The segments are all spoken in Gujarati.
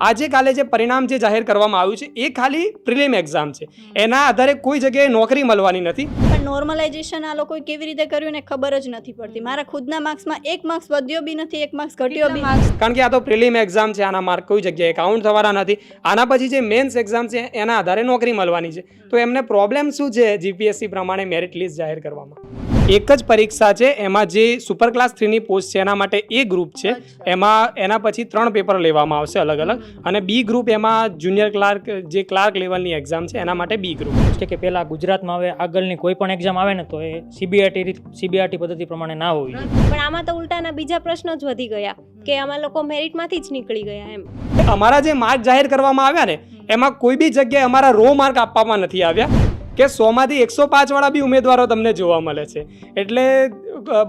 આજે કાલે જે પરિણામ જે જાહેર કરવામાં આવ્યું છે એ ખાલી પ્રિલિમ એક્ઝામ છે. એના આધારે કોઈ જગ્યાએ નોકરી મળવાની નથી. પણ નોર્મલાઇઝેશન આ લોકોએ કેવી રીતે કર્યું ને ખબર જ નથી પડતી. મારા ખુદના માર્ક્સમાં એક માર્ક્સ વધ્યો બી નથી એક માર્ક્સ ઘટ્યો બી નથી. કારણ કે આ તો પ્રિલિમ એક્ઝામ છે આના માર્ક કોઈ જગ્યાએ કાઉન્ટ થવાના નથી. આના પછી જે મેન્સ એક્ઝામ છે એના આધારે નોકરી મળવાની છે. તો એમને પ્રોબ્લેમ શું છે જીપીએસસી પ્રમાણે મેરિટ લિસ્ટ જાહેર કરવામાં? એક જ પરીક્ષા છે. એમાં જે સુપર ક્લાસ થ્રીની પોસ્ટ છે એના માટે એ ગ્રુપ છે. એમાં એના પછી ત્રણ પેપર લેવામાં આવશે અલગ અલગ. અને બી ગ્રુપ એમાં જુનિયર ક્લાર્ક જે ક્લાર્ક લેવલની એક્ઝામ છે એના માટે બી ગ્રુપ છે કે પહેલાં ગુજરાતમાં હવે આગળની કોઈ પણ એક્ઝામ આવે ને તો એ સીબીઆરટી રીત સીબીઆરટી પદ્ધતિ પ્રમાણે ના હોવી પણ આમાં તો ઉલટાના બીજા પ્રશ્નો જ વધી ગયા કે આમાં લોકો મેરિટમાંથી જ નીકળી ગયા એમ. અમારા જે માર્ક જાહેર કરવામાં આવ્યા ને એમાં કોઈ બી જગ્યાએ અમારા રો માર્ક આપવામાં નથી આવ્યા. કે સોમાંથી એકસો પાંચવાળા બી ઉમેદવારો તમને જોવા મળે છે. એટલે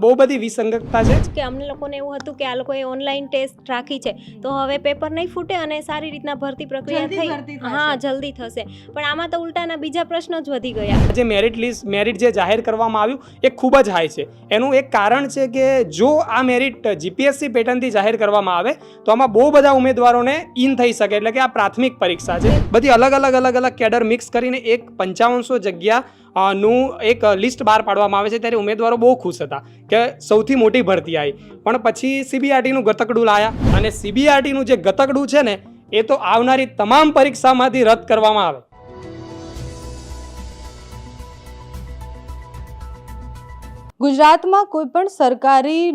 બહુ બધી વિસંગતતા છે. કે અમને લોકોને એવું હતું કે આ લોકોએ ઓનલાઈન ટેસ્ટ રાખી છે. તો હવે પેપર નહીં ફૂટે અને સારી રીતના ભરતી પ્રક્રિયા થઈ. હા જલ્દી થશે. પણ આમાં તો ઉલટાના બીજા પ્રશ્નો જ વધી ગયા. જે મેરિટ લિસ્ટ મેરિટ જે જાહેર કરવામાં આવ્યું એ ખૂબ જ હાઈ છે. એનું એક કારણ છે કે જો આ મેરિટ જીપીએસસી પેટર્નથી જાહેર કરવામાં આવે તો આમાં બહુ બધા ઉમેદવારોને ઇન થઈ શકે. એટલે કે આ પ્રાથમિક પરીક્ષા છે. બધી અલગ અલગ અલગ અલગ કેડર મિક્સ કરીને એક પંચાવનસો જગ્યા નું એક લિસ્ટ બહાર પાડવામાં આવે છે ત્યારે ઉમેદવારો બહુ ખુશ હતા કે સૌથી મોટી ભરતી આવી પણ પછી સીબીઆરટીનું ગતકડું લાયા અને સીબીઆરટીનું જે ગતકડું છે ને, એ તો આવનારી તમામ પરીક્ષામાંથી રદ કરવામાં આવે. ગુજરાતમાં કોઈ પણ સરકારી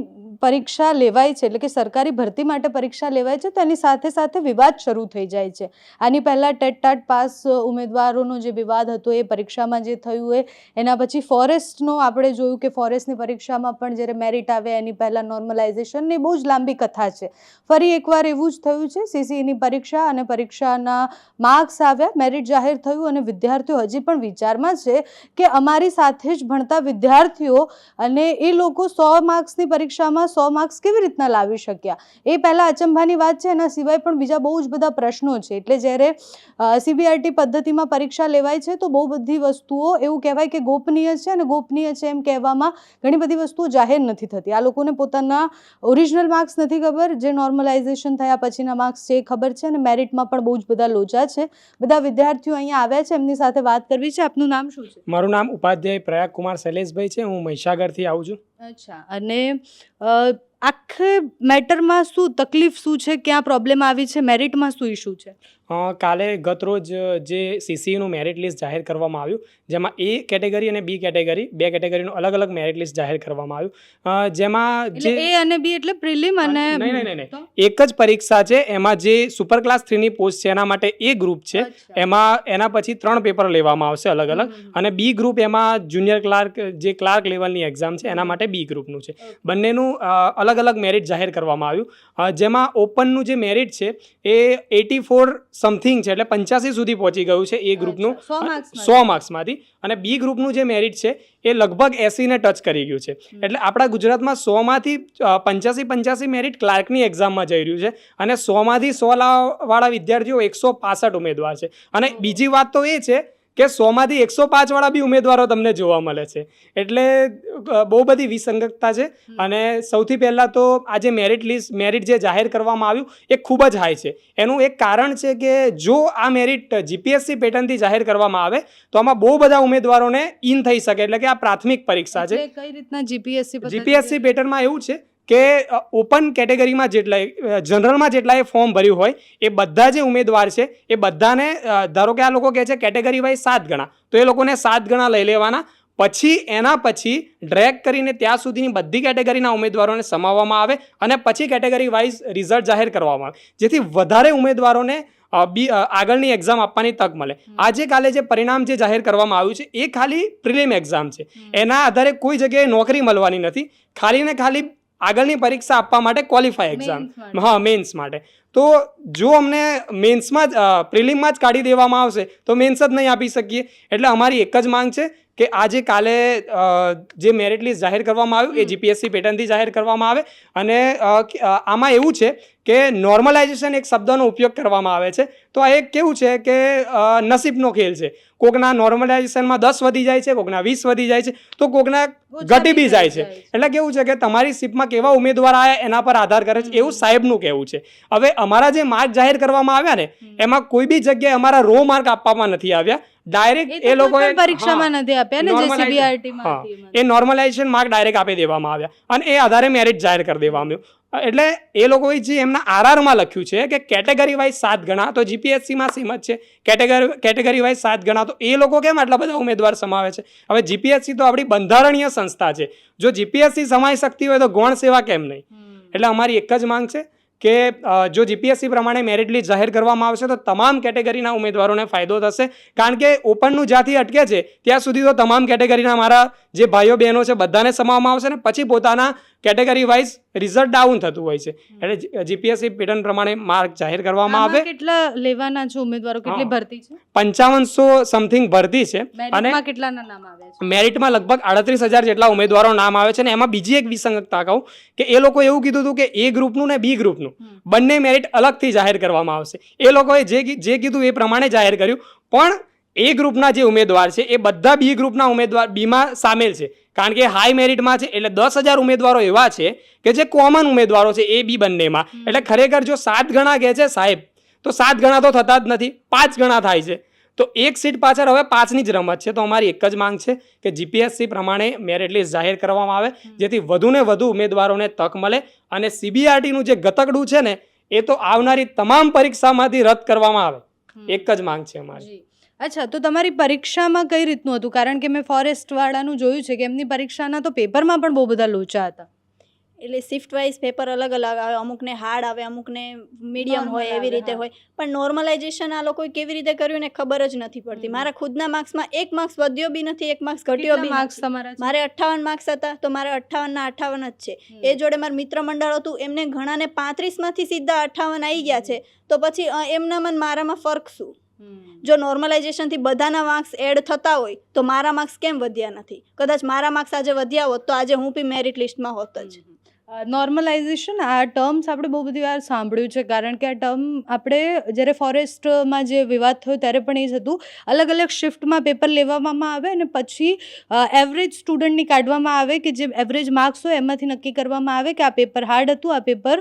પરીક્ષા લેવાય છે, એટલે કે સરકારી ભરતી માટે પરીક્ષા લેવાય છે, તો એની સાથે સાથે વિવાદ શરૂ થઈ જાય છે. આની પહેલાં ટેટ ટાટ પાસ ઉમેદવારોનો જે વિવાદ હતો એ પરીક્ષામાં જે થયું એ, એના પછી ફોરેસ્ટનો આપણે જોયું કે ફોરેસ્ટની પરીક્ષામાં પણ જ્યારે મેરિટ આવે એની પહેલાં નોર્મલાઇઝેશનની બહુ જ લાંબી કથા છે. ફરી એકવાર એવું જ થયું છે, સીસીઈની પરીક્ષા અને પરીક્ષાના માર્ક્સ આવ્યા, મેરિટ જાહેર થયું અને વિદ્યાર્થીઓ હજી પણ વિચારમાં છે કે અમારી સાથે જ ભણતા વિદ્યાર્થીઓ અને એ લોકો સો માર્ક્સની પરીક્ષામાં સો માર્ક્સ કેવી રીતના લાવી શક્યા? એ પહેલાં અચંભાની વાત છે, એના સિવાય પણ બીજા બહુ જ બધા પ્રશ્નો છે. એટલે જ્યારે સીબીઆરટી પદ્ધતિમાં પરીક્ષા લેવાય છે, તો બહુ બધી વસ્તુઓ એવું કહેવાય કે ગોપનીય છે અને ગોપનીય છે એમ કહેવામાં ઘણી બધી વસ્તુઓ જાહેર નથી થતી. આ લોકોને પોતાના ઓરિજિનલ માર્ક્સ નથી ખબર, જે નોર્મલાઇઝેશન થયા પછીના માર્ક્સ છે એ ખબર છે અને મેરિટમાં પણ બહુ જ બધા લોચા છે. બધા વિદ્યાર્થીઓ અહીંયા આવ્યા છે, એમની સાથે વાત કરવી છે. આપનું નામ શું છે? મારું નામ ઉપાધ્યાય પ્રયાગ કુમાર શૈલેષભાઈ છે, હું મહીસાગરથી આવું છું. અચ્છા. અને આખે મેટરમાં શું તકલીફ શું છે? ક્યાં પ્રોબ્લેમ આવી છે? મેરિટમાં શું ઇશ્યુ છે? કાલે ગતરોજ જે સીસીનું મેરિટ લિસ્ટ જાહેર કરવામાં આવ્યું જેમાં એ કેટેગરી અને બી કેટેગરી બે કેટેગરીનું અલગ અલગ મેરિટ લિસ્ટ જાહેર કરવામાં આવ્યું. જેમાં જે એ અને બી એટલે પ્રિલિમ અને નહીં, નહીં, નહીં, નહીં. એક જ પરીક્ષા છે એમાં જે સુપર ક્લાસ થ્રીની પોસ્ટ છે એના માટે એ ગ્રુપ છે. એમાં એના પછી ત્રણ પેપર લેવામાં આવશે અલગ અલગ. અને બી ગ્રુપ એમાં જુનિયર ક્લાર્ક જે ક્લાર્ક લેવલની એક્ઝામ છે એના માટે બી ગ્રુપનું છે. બંનેનું અ, અલગ અલગ મેરિટ જાહેર કરવામાં આવ્યું. જેમાં ઓપનનું જે મેરિટ છે એ એટી ફોર સમથિંગ છે એટલે પંચ્યાસી સુધી પહોંચી ગયું છે એ ગ્રુપનું. સો માર્ક્સમાંથી અને બી ગ્રુપનું જે મેરિટ છે એ લગભગ એસીને ટચ કરી ગયું છે. એટલે આપણા ગુજરાતમાં સોમાંથી પંચ્યાસી પંચ્યાસી મેરિટ ક્લાર્કની એક્ઝામમાં જઈ રહ્યું છે. અને સોમાંથી સો વાળા વિદ્યાર્થીઓ એકસો પાસઠ ઉમેદવાર છે. અને બીજી વાત તો એ છે કે સોમાંથી એકસો પાંચવાળા બી ઉમેદવારો તમને જોવા મળે છે. એટલે બહુ બધી વિસંગતતા છે. અને સૌથી પહેલાં તો આ જે મેરિટ લિસ્ટ મેરિટ જે જાહેર કરવામાં આવ્યું એ ખૂબ જ હાઈ છે. એનું એક કારણ છે કે જો આ મેરિટ જીપીએસસી પેટર્નથી જાહેર કરવામાં આવે તો આમાં બહુ બધા ઉમેદવારોને ઇન થઈ શકે. એટલે કે આ પ્રાથમિક પરીક્ષા છે. કઈ રીતના જીપીએસસી જીપીએસસી પેટર્નમાં એવું છે કે ઓપન કેટેગરીમાં જેટલા જનરલમાં જેટલા એ ફોર્મ ભર્યું હોય એ બધા જે ઉમેદવાર છે એ બધાને ધારો કે આ લોકો કહે છે કેટેગરી વાઇઝ સાત ગણા તો એ લોકોને સાત ગણા લઈ લેવાના. પછી એના પછી ડ્રેગ કરીને ત્યાં સુધીની બધી કેટેગરીના ઉમેદવારોને સમાવવામાં આવે અને પછી કેટેગરી વાઇઝ રિઝલ્ટ જાહેર કરવામાં આવે. જેથી વધારે ઉમેદવારોને બી આગળની એક્ઝામ આપવાની તક મળે. આજે કાલે જે પરિણામ જે જાહેર કરવામાં આવ્યું છે એ ખાલી પ્રિલિમ એક્ઝામ છે. એના આધારે કોઈ જગ્યાએ નોકરી મળવાની નથી. ખાલી ને ખાલી આગળની પરીક્ષા આપવા માટે ક્વોલિફાય એક્ઝામ હા મેન્સ માટે. તો જો અમને મેન્સમાં જ પ્રિલિમમાં જ કાઢી દેવામાં આવશે તો મેન્સ જ નહીં આપી શકીએ. એટલે અમારી એક જ માંગ છે કે આજે કાલે જે મેરિટ લિસ્ટ જાહેર કરવામાં આવ્યું એ જીપીએસસી પેટર્નથી જાહેર કરવામાં આવે. અને આમાં એવું છે કે નોર્મલાઇઝેશન એક શબ્દનો ઉપયોગ કરવામાં આવે છે. તો આ એક કેવું છે કે નસીબનો ખેલ છે. કોકના નોર્મલાઇઝેશનમાં દસ વધી જાય છે કોકના વીસ વધી જાય છે તો કોકના ઘટી બી જાય છે. એટલે કેવું છે કે તમારી સીપમાં કેવા ઉમેદવાર આવ્યા એના પર આધાર કરે છે એવું સાહેબનું કહેવું છે. હવે અમારા જે માર્ક જાહેર કરવામાં આવ્યા ને એમાં કોઈ બી જગ્યાએ અમારા રો માર્ક આપવામાં નથી આવ્યા. ડાયરેક્ટ એ લોકો પરીક્ષામાં નથી આપ્યા ને જે સીબીઆરટી માં એ નોર્મલાઇઝેશન માર્ક ડાયરેક્ટ આપી દેવામાં આવ્યા. અને એ આધારે મેરિટ જાહેર કરી દેવામાં આવ્યું. એટલે એ લોકોએ જે એમના આરઆરમાં લખ્યું છે કે કેટેગરી વાઇઝ સાત ગણા તો જીપીએસસીમાં સેમ જ છે. કેટેગરી કેટેગરી વાઇઝ સાત ગણા તો એ લોકો કેમ આટલા બધા ઉમેદવાર સમાવે છે? હવે જીપીએસસી તો આપણી બંધારણીય સંસ્થા છે. જો જીપીએસસી સમાઈ શકતી હોય તો ગૌણ સેવા કેમ નહીં? એટલે અમારી એક જ માંગ છે કે જો જીપીએસસી પ્રમાણે મેરિટ લિસ્ટ જાહેર કરવામાં આવશે તો તમામ કેટેગરીના ઉમેદવારોને ફાયદો થશે. કારણ કે ઓપનનું જ્યાંથી અટકે છે ત્યાં સુધી તો તમામ કેટેગરીના મારા જે ભાઈઓ બહેનો છે બધાને સમાવવામાં આવશે ને પછી પોતાના કેટેગરી વાઇઝ રિઝલ્ટ ડાઉન થતું હોય છે. એટલે જીપીએસસી પેટર્ન પ્રમાણે માર્ક જાહેર કરવામાં આવે. કેટલા લેવાના છે ઉમેદવારો? કેટલી ભરતી છે? પંચાવનસો સમથિંગ ભરતી છે અને મેરિટમાં કેટલાના નામ આવે છે? મેરિટમાં લગભગ આડત્રીસ હજાર જેટલા ઉમેદવારો નામ આવે છે ને એમાં બીજી એક વિસંગતતા કહું કે એ લોકો એવું કીધું હતું કે એ ગ્રુપનું ને બી ગ્રુપનું. બંને મેરિટ અલગથી જાહેર કરવામાં આવશે. એ લોકોએ જે જે કીધું એ પ્રમાણે જાહેર કર્યું. પણ એ ગ્રુપના જે ઉમેદવાર છે એ બધા બી ગ્રુપના ઉમેદવાર બીમાં સામેલ છે. કારણ કે હાઈ મેરિટમાં છે એટલે દસ હજાર ઉમેદવારો એવા છે કે જે કોમન ઉમેદવારો છે એ બી બંનેમાં. એટલે ખરેખર જો સાત ગણા કહે છે સાહેબ તો સાત ગણા તો થતા જ નથી પાંચ ગણા થાય છે. તો એક સીટ પાછળ હવે પાંચની જ રમત છે તો અમારી એક જ માંગ છે કે જીપીએસસી પ્રમાણે મેરિટ લિસ્ટ જાહેર કરવામાં આવે જેથી વધુને વધુ ઉમેદવારોને તક મળે અને સીબીઆરટીનું જે ગતકડું છે ને એ તો આવનારી તમામ પરીક્ષામાંથી રદ કરવામાં આવે. એક જ માંગ છે અમારી. અચ્છા તો તમારી પરીક્ષામાં કઈ રીતનું હતું? કારણ કે મેં ફોરેસ્ટ વાળાનું જોયું છે કે એમની પરીક્ષાના તો પેપરમાં પણ બહુ બધા લોચા હતા. એટલે શિફ્ટ વાઇઝ પેપર અલગ અલગ આવે અમુકને હાર્ડ આવે અમુકને મીડિયમ હોય એવી રીતે હોય. પણ નોર્મલાઇઝેશન આ લોકોએ કેવી રીતે કર્યું ને ખબર જ નથી પડતી. મારા ખુદના માર્ક્સમાં એક માર્ક્સ વધ્યો બી નથી એક માર્ક્સ ઘટ્યો બી માર્ક્સ. તમારા મારે અઠ્ઠાવન માર્ક્સ હતા તો મારે અઠ્ઠાવનના અઠ્ઠાવન જ છે. એ જોડે મારું મિત્ર મંડળ હતું એમને ઘણાને પાંત્રીસમાંથી સીધા અઠ્ઠાવન આવી ગયા છે. તો પછી એમના મન મારામાં ફરક શું. જો નોર્મલાઇઝેશનથી બધાના માર્ક્સ એડ થતા હોય તો મારા માર્ક્સ કેમ વધ્યા નથી? કદાચ મારા માર્ક્સ આજે વધ્યા હોત તો આજે હું બી મેરિટ લિસ્ટમાં હોત જ. નોર્મલાઇઝેશન આ ટર્મ્સ આપણે બહુ બધી વાર સાંભળ્યું છે. કારણ કે આ ટર્મ આપણે જ્યારે ફોરેસ્ટમાં જે વિવાદ થયો ત્યારે પણ એ જ હતું. અલગ અલગ શિફ્ટમાં પેપર લેવામાં આવે અને પછી એવરેજ સ્ટુડન્ટની કાઢવામાં આવે કે જે એવરેજ માર્ક્સ હોય એમાંથી નક્કી કરવામાં આવે કે આ પેપર હાર્ડ હતું, આ પેપર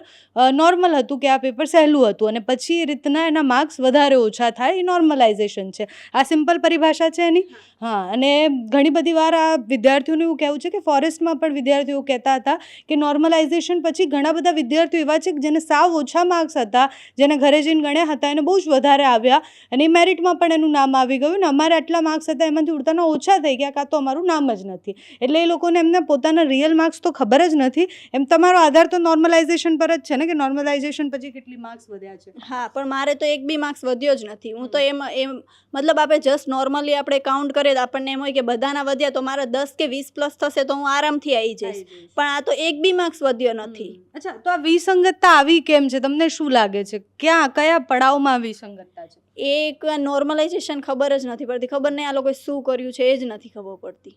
નોર્મલ હતું કે આ પેપર સહેલું હતું. અને પછી એ રીતના એના માર્ક્સ વધારે ઓછા થાય, એ નોર્મલાઇઝેશન છે. આ સિમ્પલ પરિભાષા છે એની? હા. અને ઘણી બધી વાર આ વિદ્યાર્થીઓનું એવું કહેવું છે કે ફોરેસ્ટમાં પણ વિદ્યાર્થીઓ કહેતા હતા કે નોર્મલાઇઝેશન પછી ઘણા બધા વિદ્યાર્થીઓ એવા છે કે જેને સાવ ઓછા માર્ક્સ હતા જેને ઘરે જઈને ગણ્યા હતા એને બહુ જ વધારે આવ્યા અને એ મેરિટમાં પણ એનું નામ આવી ગયું ને અમારે આટલા માર્ક્સ હતા એમાંથી ઉડતાના ઓછા થઈ ગયા કાં તો અમારું નામ જ નથી. એટલે એ લોકોને એમને પોતાના રિયલ માર્ક્સ તો ખબર જ નથી. એમ તમારો આધાર તો નોર્મલાઇઝેશન પર જ છે ને કે નોર્મલાઇઝેશન પછી કેટલી માર્ક્સ વધ્યા છે? હા પણ મારે તો એક બી માર્ક્સ વધ્યો જ નથી. હું તો એમ એમ મતલબ આપણે જસ્ટ નોર્મલી આપણે કાઉન્ટ કરીએ તો આપણને એમ હોય કે બધાના વધ્યા તો મારા દસ કે વીસ પ્લસ થશે તો હું આરામથી આવી જઈશ. પણ આ તો એક બી માર્ક્સ વધ્યો નથી. અચ્છા તો આ વિસંગતતા આવી કેમ છે? તમને શું લાગે છે? ક્યાં કયા પડાવમાં વિસંગતતા છે? એક નોર્મલાઇઝેશન ખબર જ નથી પડતી. ખબર નહીં આ લોકોએ શું કર્યું છે એ જ નથી ખબર પડતી.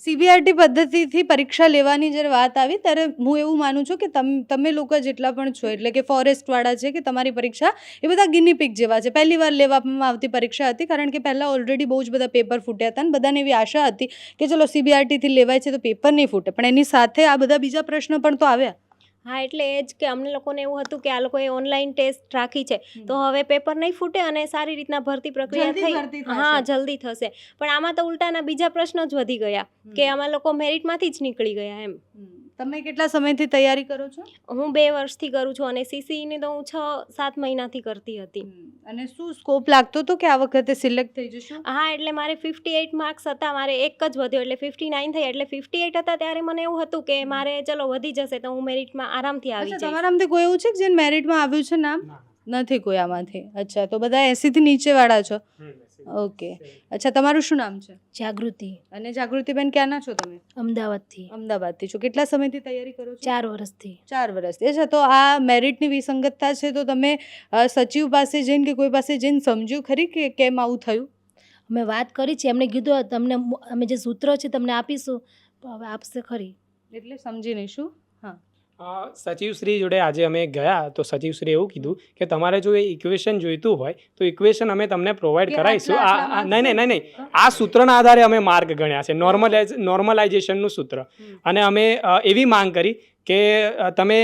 સીબીઆરટી પદ્ધતિથી પરીક્ષા લેવાની જ્યારે વાત આવી, ત્યારે હું એવું માનું છું કે તમ, તમે લોકો જેટલા પણ છો, એટલે કે ફોરેસ્ટવાળા છે કે તમારી પરીક્ષા એ બધા ગિની પિક જેવા છે. પહેલી વાર લેવામાં આવતી પરીક્ષા હતી કારણ કે પહેલાં ઓલરેડી બહુ જ બધા પેપર ફૂટ્યા હતા અને બધાને એવી આશા હતી કે ચલો સીબીઆરટીથી લેવાય છે તો પેપર નહીં ફૂટે. પણ એની સાથે આ બધા બીજા પ્રશ્નો પણ તો આવ્યા. હા એટલે એ જ કે અમને લોકોને એવું હતું કે આ લોકોએ ઓનલાઈન ટેસ્ટ રાખી છે. તો હવે પેપર નહીં ફૂટે અને સારી રીતના ભરતી પ્રક્રિયા થઈ હા જલ્દી થશે. પણ આમાં તો ઉલટાના બીજા પ્રશ્નો જ વધી ગયા કે આમાં લોકો મેરિટમાંથી જ નીકળી ગયા એમ. તમે કેટલા સમયથી તૈયારી કરો છો? હું બે વર્ષથી કરું છું અને સીસીની તો હું છ સાત મહિનાથી કરતી હતી. અને શું સ્કોપ લાગતો હતો કે આ વખતે સિલેક્ટ થઈ જશું? હા એટલે મારે ફિફ્ટી એઇટ માર્ક્સ હતા મારે એક જ વધ્યો એટલે ફિફ્ટી નાઇન થઈ એટલે ફિફ્ટી એઇટ હતા ત્યારે મને એવું હતું કે મારે ચલો વધી જશે તો હું મેરિટમાં આરામથી આવી જઈશ. તમારામાંથી કોઈ એવું છે કે જેને મેરિટમાં આવ્યું છે નામ? નથી કોઈ આમાંથી. અચ્છા તો બધા એસીથી નીચેવાળા છો. ઓકે અચ્છા તમારું શું નામ છે? જાગૃતિ. અને જાગૃતિબેન ક્યાંના છો તમે? અમદાવાદથી. અમદાવાદથી. છો. કેટલા સમયથી તૈયારી કરો છો? ચાર વર્ષથી. ચાર વર્ષથી. અચ્છા તો આ મેરિટની વિસંગતતા છે તો તમે સચિવ પાસે જઈને કે કોઈ પાસે જઈને સમજ્યું ખરી કે કેમ આવું થયું? અમે વાત કરી છે. એમણે કીધું તમને અમે જે સૂત્ર છે તમને આપીશું. હવે આપશે ખરી. એટલે સમજી નહીં શું? અ, સચિવશ્રી જોડે આજે અમે ગયા તો સચિવશ્રી એવું કીધું કે તમારે જો એ ઇક્વેશન જોઈતું હોય તો ઇક્વેશન અમે તમને પ્રોવાઈડ કરાવીશું. આ નહીં નહીં નહીં નહીં. આ સૂત્રના આધારે અમે માર્ક ગણ્યા છે. નોર્મલાઇઝ નોર્મલાઇઝેશનનું સૂત્ર. અને અમે એવી માંગ કરી કે તમે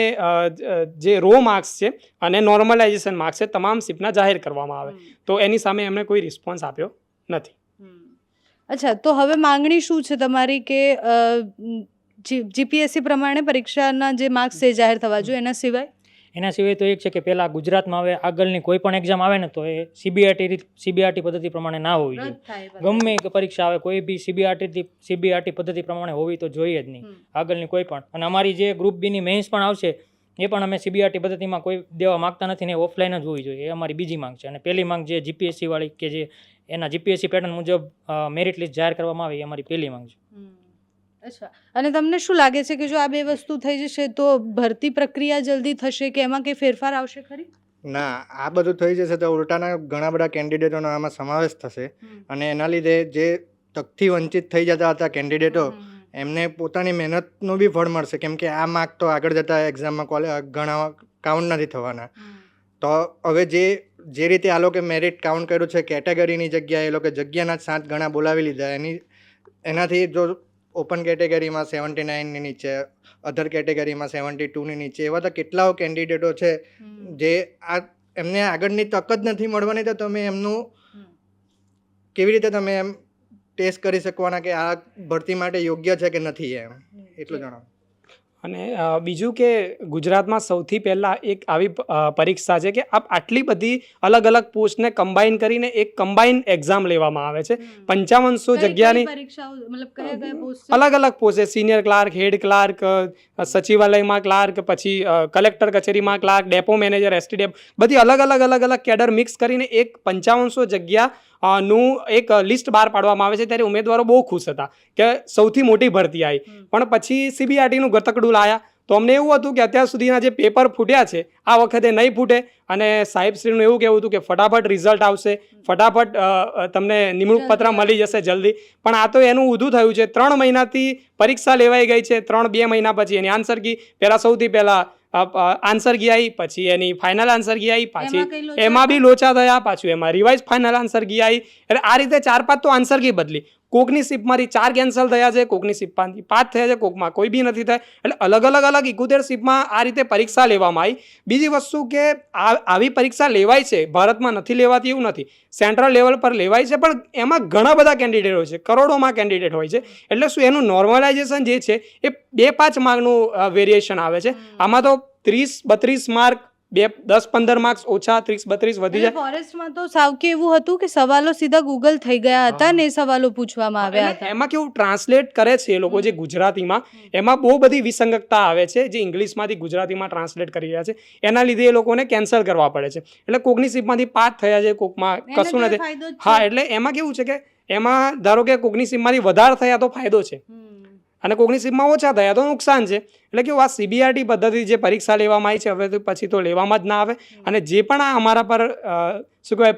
જે રો માર્ક્સ છે અને નોર્મલાઇઝેશન માર્ક્સ છે તમામ સીપના જાહેર કરવામાં આવે. તો એની સામે એમણે કોઈ રિસ્પોન્સ આપ્યો નથી. અચ્છા તો હવે માંગણી શું છે તમારી કે જીપીએસસી પ્રમાણે પરીક્ષાના જે માર્ક્સ છે જાહેર થવા જોઈએ એના સિવાય? એના સિવાય તો એક છે કે પહેલાં ગુજરાતમાં હવે આગળની કોઈ પણ એક્ઝામ આવે ને તો એ સીબીઆરટી સીબીઆરટી પદ્ધતિ પ્રમાણે ના હોવી જોઈએ. ગમે એ પરીક્ષા આવે કોઈ બી સીબીઆરટી સીબીઆરટી પદ્ધતિ પ્રમાણે હોવી તો જોઈએ જ નહીં આગળની કોઈ પણ. અને અમારી જે ગ્રુપ બીની મેન્સ પણ આવશે એ પણ અમે સીબીઆરટી પદ્ધતિમાં કોઈ દેવા માંગતા નથી ને ઓફલાઈન જ હોવી જોઈએ એ અમારી બીજી માંગ છે. અને પહેલી માંગ જે જીપીએસસી વાળી કે જે એના જીપીએસસી પેટર્ન મુજબ મેરિટ લિસ્ટ જાહેર કરવામાં આવે એ અમારી પહેલી માંગ છે. અચ્છા. અને તમને શું લાગે છે કે જો આ બે વસ્તુ થઈ જશે તો ભરતી પ્રક્રિયા જલ્દી થશે કે એમાં કંઈ ફેરફાર આવશે ખરી? ના આ બધું થઈ જશે તો ઉલટાના ઘણા બધા કેન્ડિડેટોનો આમાં સમાવેશ થશે. અને એના લીધે જે તકથી વંચિત થઈ જતા હતા કેન્ડિડેટો એમને પોતાની મહેનતનું બી ફળ મળશે. કેમ કે આ માર્ક તો આગળ જતા એક્ઝામમાં કોલે ઘણા કાઉન્ટ નથી થવાના. તો હવે જે જે રીતે આ લોકો મેરિટ કાઉન્ટ કર્યું છે કેટેગરીની જગ્યાએ એ લોકો જગ્યાના સાત ગણા બોલાવી લીધા. એની એનાથી જો ઓપન કેટેગરીમાં સેવન્ટી નાઇનની નીચે અધર કેટેગરીમાં સેવન્ટી ટુની નીચે એવા તો કેટલાઓ કેન્ડિડેટો છે જે આ એમને આગળની તક જ નથી મળવાની તો તમે એમનું કેવી રીતે તમે એમ ટેસ્ટ કરી શકવાના કે આ ભરતી માટે યોગ્ય છે કે નથી એમ? એટલું જણાવો. અને બીજું કે ગુજરાતમાં સૌથી પહેલાં એક આવી પરીક્ષા છે કે આપ આટલી બધી અલગ અલગ પોસ્ટને કમ્બાઈન કરીને એક કમ્બાઈન એક્ઝામ લેવામાં આવે છે. પંચાવનસો જગ્યાની અલગ અલગ પોસ્ટ છે? સિનિયર ક્લાર્ક હેડ ક્લાર્ક સચિવાલયમાં ક્લાર્ક પછી કલેક્ટર કચેરીમાં clerk depot manager ST depot બધી અલગ અલગ અલગ અલગ કેડર મિક્સ કરીને એક પંચાવનસો જગ્યા નું એક લિસ્ટ બહાર પાડવામાં આવે છે ત્યારે ઉમેદવારો બહુ ખુશ હતા કે સૌથી મોટી ભરતી આવી પણ પછી સીબીઆરટીનું ગતકડું લાયા. તો અમને એવું હતું કે અત્યાર સુધીના જે પેપર ફૂટ્યા છે આ વખતે નહીં ફૂટે. અને સાહેબશ્રીનું એવું કહેવું હતું કે ફટાફટ રિઝલ્ટ આવશે. ફટાફટ તમને નિમણૂક પત્ર મળી જશે જલ્દી. પણ આ તો એનું ઊંધું થયું છે. ત્રણ મહિનાથી પરીક્ષા લેવાઈ ગઈ છે. ત્રણ બે મહિના પછી એની આન્સર કી. પહેલાં સૌથી પહેલાં આન્સર ગયા પછી એની ફાઇનલ આન્સર ગયા પાછી એમાં બી લોચા થયા પાછું એમાં. રિવાઇઝ ફાઇનલ આન્સર ગયા એટલે આ રીતે ચાર પાંચ તો આન્સર કી બદલી. કોકની સીપમાંથી ચાર કેન્સલ થયા છે કોકની શિપમાંથી પાંચ થયા છે કોકમાં કોઈ બી નથી થાય. એટલે અલગ અલગ અલગ ઇકોતેર શિપમાં આ રીતે પરીક્ષા લેવામાં આવી. બીજી વસ્તુ કે આ આવી પરીક્ષા લેવાય છે ભારતમાં નથી લેવાતી એવું નથી. સેન્ટ્રલ લેવલ પર લેવાય છે પણ એમાં ઘણા બધા કેન્ડિડેટ હોય છે કરોડોમાં કેન્ડિડેટ હોય છે. એટલે શું એનું નોર્મલાઇઝેશન જે છે એ બે પાંચ માર્કનું વેરિએશન આવે છે. આમાં તો ત્રીસ બત્રીસ માર્ક બે દસ પંદર માર્ક્સ ઓછા ત્રીસ બત્રીસ વધી જાય. ફોરેસ્ટમાં તો સાવ કે એવું હતું કે સવાલો સીધા ગૂગલ થઈ ગયા હતા ને એ સવાલો પૂછવામાં આવ્યા હતા. એમાં કેવું ટ્રાન્સલેટ કરે છે એ લોકો જે ગુજરાતીમાં એમાં બહુ બધી વિસંગતતા આવે છે જે ઇંગ્લિશમાંથી ગુજરાતીમાં ટ્રાન્સલેટ કરી રહ્યા છે. એના લીધે એ લોકોને કેન્સલ કરવા પડે છે. એટલે કોકની સીપમાંથી પાંચ થયા છે કોકમાં કશું નથી. હા એટલે એમાં કેવું છે કે એમાં ધારો કે કોકની સીપમાંથી વધારે થયા તો ફાયદો છે. અને કોકની સીમમાં ઓછા થયા તો નુકસાન છે. એટલે કેવું, આ સીબીઆરટી પદ્ધતિ જે પરીક્ષા લેવામાં આવી છે, હવે પછી તો લેવામાં જ ના આવે. અને જે પણ આ અમારા પર શું કહેવાય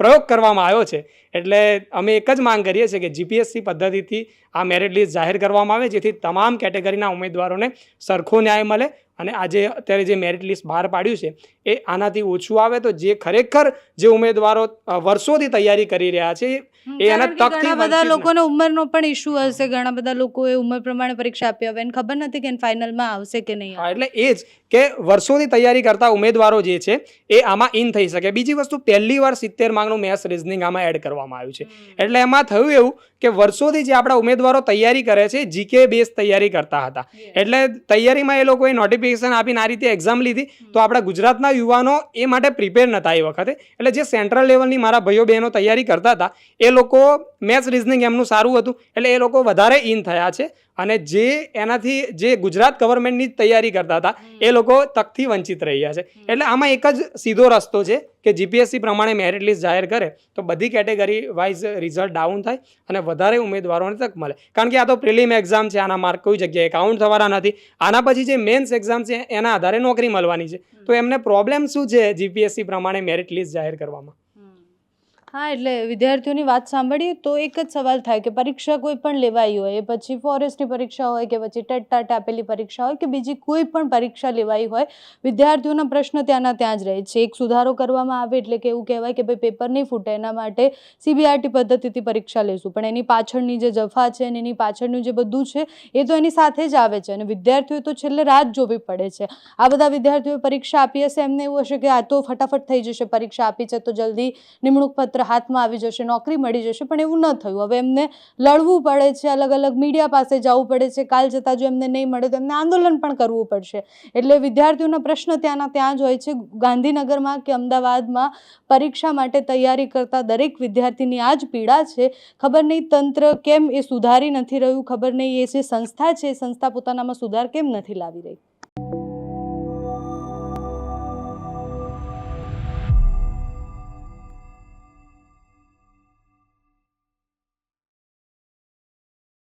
પ્રયોગ કરવામાં આવ્યો છે, એટલે અમે એક જ માંગ કરીએ છીએ કે જીપીએસસી પદ્ધતિથી આ મેરિટ લિસ્ટ જાહેર કરવામાં આવે, જેથી તમામ કેટેગરીના ઉમેદવારોને સરખો ન્યાય મળે અને આજે અત્યારે જે મેરિટ લિસ્ટ બહાર પાડ્યું છે, એ આનાથી ઓછું આવે. તો જે ખરેખર જે ઉમેદવારો વર્ષોથી તૈયારી કરી રહ્યા છે એ એના તકથી બધા લોકોને ઉંમરનો પણ ઇશ્યુ હશે ઘણા બધા લોકોએ ઉંમર પ્રમાણે પરીક્ષા આપી હવે એને ખબર નથી કે ફાઇનલમાં આવશે કે નહીં એટલે એ જ કે વર્ષોથી તૈયારી કરતા ઉમેદવારો જે છે એ આમાં ઇન થઈ શકે. બીજી વસ્તુ પહેલી વાર સિત્તેર માર્કનું મેથ્સ રિઝનિંગ આમાં એડ કરવામાં આવ્યું છે. એટલે એમાં થયું એવું કે વર્ષોથી જે આપણા ઉમેદવારો તૈયારી કરે છે જીકે બેઝ તૈયારી કરતા હતા. એટલે તૈયારીમાં એ લોકોએ નોટિફિકેશન આપીને આ રીતે એક્ઝામ લીધી. તો આપણા ગુજરાતના યુવાનો એ માટે પ્રિપેર નહોતા એ વખતે. એટલે જે સેન્ટ્રલ લેવલની મારા ભાઈઓ બહેનો તૈયારી કરતા હતા એ લોકો મેથ્સ રિઝનિંગ એમનું સારું હતું, એટલે એ લોકો વધારે ઇન થયા છે. અને જે એનાથી જે ગુજરાત ગવર્મેન્ટની તૈયારી કરતા હતા, એ લોકો તકથી વંચિત રહ્યા છે. એટલે આમાં એક જ સીધો રસ્તો છે કે જીપીએસસી પ્રમાણે મેરિટ લિસ્ટ જાહેર કરે, તો બધી કેટેગરી વાઇઝ રિઝલ્ટ ડાઉન થાય અને વધારે ઉમેદવારોને તક મળે. કારણ કે આ તો પ્રિલિમ એક્ઝામ છે, આના માર્ક કોઈ જગ્યાએ કાઉન્ટ થવાના નથી. આના પછી જે મેન્સ એક્ઝામ છે, એના આધારે નોકરી મળવાની છે. તો એમને પ્રોબ્લેમ શું છે જીપીએસસી પ્રમાણે મેરિટ લિસ્ટ જાહેર કરવામાં? હા, એટલે વિદ્યાર્થીઓની વાત સાંભળીએ તો એક જ સવાલ થાય કે પરીક્ષા કોઈ પણ લેવાઈ હોય, એ પછી ફોરેસ્ટની પરીક્ષા હોય કે પછી ટેટ ટાટ આપેલી પરીક્ષા હોય કે બીજી કોઈ પણ પરીક્ષા લેવાઈ હોય, વિદ્યાર્થીઓના પ્રશ્ન ત્યાંના ત્યાં જ રહે છે. એક સુધારો કરવામાં આવે એટલે કે એવું કહેવાય કે ભાઈ પેપર નહીં ફૂટે, એના માટે સીબીઆરટી પદ્ધતિથી પરીક્ષા લેશું. પણ એની પાછળની જે જફા છે અને એની પાછળનું જે બધું છે, એ તો એની સાથે જ આવે છે અને વિદ્યાર્થીઓ તો છેલ્લે રાત જોવી પડે છે. આ બધા વિદ્યાર્થીઓએ પરીક્ષા આપી હશે એમને એવું હશે કે આ તો ફટાફટ થઈ જશે, પરીક્ષા આપી છે તો જલ્દી નિમણૂક પત્ર હાથમાં આવી જશે, નોકરી મળી જશે, પણ એવું ન થયું. હવે એમને લડવું પડે છે, અલગ અલગ મીડિયા પાસે જવું પડે છે. કાલ જતાં જો એમને નહીં મળે તો એમને આંદોલન પણ કરવું પડશે. એટલે વિદ્યાર્થીઓના પ્રશ્ન ત્યાંના ત્યાં જ હોય છે. ગાંધીનગરમાં કે અમદાવાદમાં પરીક્ષા માટે તૈયારી કરતા દરેક વિદ્યાર્થીની આ જ પીડા છે. ખબર નહીં તંત્ર કેમ એ સુધારી નથી રહ્યું. ખબર નહીં એ જે સંસ્થા છે, એ સંસ્થા પોતાનામાં સુધાર કેમ નથી લાવી રહી?